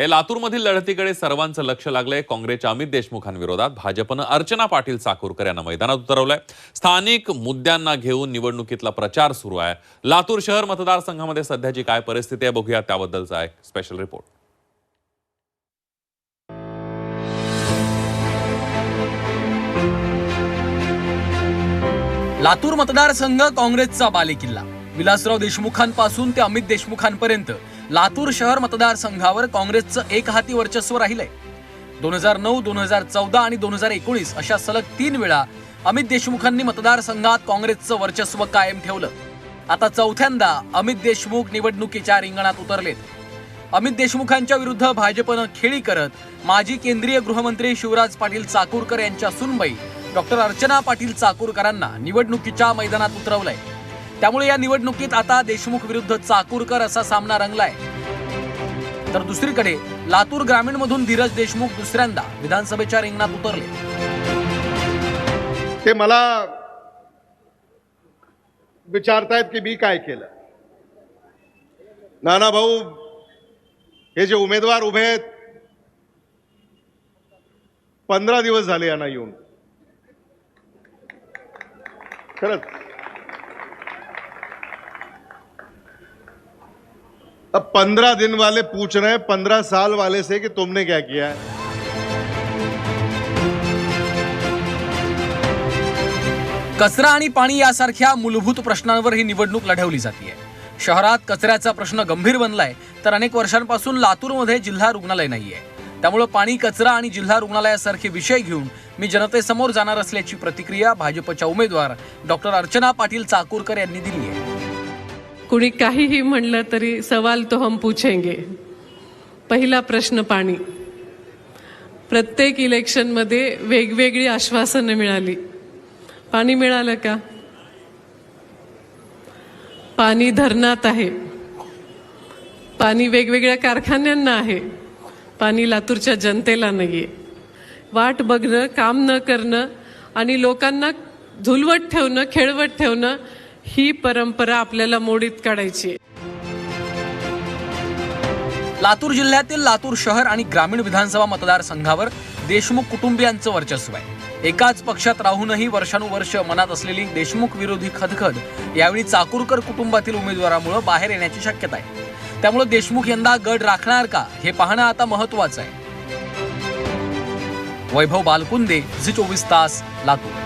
हे लातूरमधील लढतीकडे सर्वांचं लक्ष लागलंय. काँग्रेसच्या अमित देशमुखांविरोधात भाजपनं अर्चना पाटील चाकूरकर यांना मैदानात उतरवलंय. स्थानिक मुद्द्यांना घेऊन निवडणुकीतला प्रचार सुरू आहे. लातूर शहर मतदारसंघामध्ये सध्याची काय परिस्थिती आहे बघूया. त्याबद्दलचा एक स्पेशल रिपोर्ट लातूर मतदारसंघ काँग्रेसचा बालेकिल्ला. विलासराव देशमुखांपासून ते अमित देशमुखांपर्यंत. लातूर शहर मतदारसंघावर काँग्रेसचं एक हाती वर्चस्व राहिलंय. दोन हजार नऊ दोन हजार चौदा आणि दोन हजार एकोणीस अशा सलग तीन वेळा अमित देशमुखांनी मतदारसंघात काँग्रेसचं वर्चस्व कायम ठेवलं. आता चौथ्यांदा अमित देशमुख निवडणुकीच्या रिंगणात उतरलेत. अमित देशमुखांच्या विरुद्ध भाजपनं खेळी करत माजी केंद्रीय गृहमंत्री शिवराज पाटील चाकूरकर यांच्या सुनबाई डॉक्टर अर्चना पाटील चाकूरकरांना निवडणुकीच्या मैदानात उतरवलंय. त्यामुळे या निवडणुकीत आता देशमुख विरुद्ध चाकूरकर असा सामना रंगलाय. तर दुसरीकडे लातूर ग्रामीण मधून धीरज देशमुख दुसऱ्यांदा विधानसभेच्या रिंगणात उतरले. ते मला विचारतायत की मी काय केलं. नाना भाऊ हे जे उमेदवार उभे आहेत पंधरा दिवस झाले यांना येऊन. खरंच. अब पंद्रह दिन वाले पूछ रहे हैं पंद्रह साल वाले से कि तुमने क्या किया है? कचरा आणि पाणी यासारख्या मूलभूत प्रश्नांवर ही निवडणूक लढवली जाते शहरात कचऱ्याचा प्रश्न गंभीर बनलाय तर अनेक वर्षांपासून लातूरमध्ये जिल्हा रुग्णालय नाहीये. त्यामुळं पाणी कचरा आणि जिल्हा रुग्णालयासारखे विषय घेऊन मी जनतेसमोर जाणार असल्याची प्रतिक्रिया भाजपच्या उमेदवार डॉक्टर अर्चना पाटील चाकूरकर यांनी दिली आहे कुणी काहीही म्हणलं तरी सवाल तो हम पूछेंगे. पहिला प्रश्न पाणी. प्रत्येक इलेक्शनमध्ये वेगवेगळी आश्वासनं मिळाली. पाणी मिळालं का? पाणी धरणात आहे. पाणी वेगवेगळ्या कारखान्यांना आहे. पाणी लातूरच्या जनतेला नाही आहे वाट बघणं काम न करणं आणि लोकांना झुलवत ठेवणं खेळवत ठेवणं ही परंपरा आपल्याला मोडीत काढायची लातूर जिल्ह्यातील लातूर शहर आणि ग्रामीण विधानसभा मतदारसंघावर देशमुख कुटुंबियांचं वर्चस्व आहे. एकाच पक्षात राहूनही वर्षानुवर्ष मनात असलेली देशमुख विरोधी खदखद यावेळी चाकूरकर कुटुंबातील उमेदवारामुळे बाहेर येण्याची शक्यता आहे. त्यामुळे देशमुख यंदा गड राखणार का हे पाहणं आता महत्वाचं आहे. वैभव बालकुंदे झी चोवीस तास लातूर.